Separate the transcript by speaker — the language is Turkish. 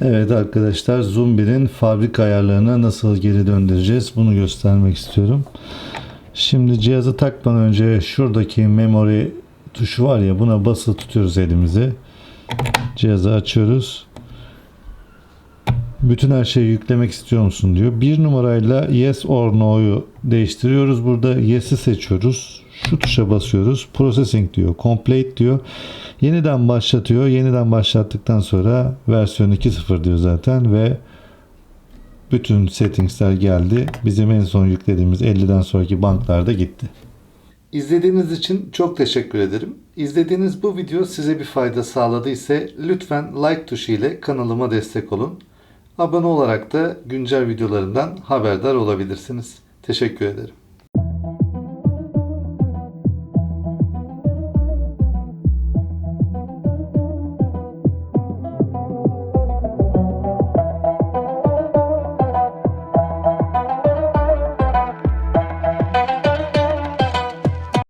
Speaker 1: Evet arkadaşlar Zoom 1'in fabrika ayarlarına nasıl geri döndüreceğiz bunu göstermek istiyorum. Şimdi cihazı takmadan önce şuradaki memory tuşu var ya buna basılı tutuyoruz elimizi. Cihazı açıyoruz. Bütün her şeyi yüklemek istiyor musun diyor. Bir numarayla yes or no'yu değiştiriyoruz. Burada yes'i seçiyoruz. Şu tuşa basıyoruz. Processing diyor. Complete diyor. Yeniden başlatıyor. Yeniden başlattıktan sonra versiyon 2.0 diyor zaten ve bütün settingsler geldi. Bizim en son yüklediğimiz 50'den sonraki banklar da gitti. İzlediğiniz için çok teşekkür ederim. İzlediğiniz bu video size bir fayda sağladıysa lütfen like tuşu ile kanalıma destek olun. Abone olarak da güncel videolarından haberdar olabilirsiniz. Teşekkür ederim.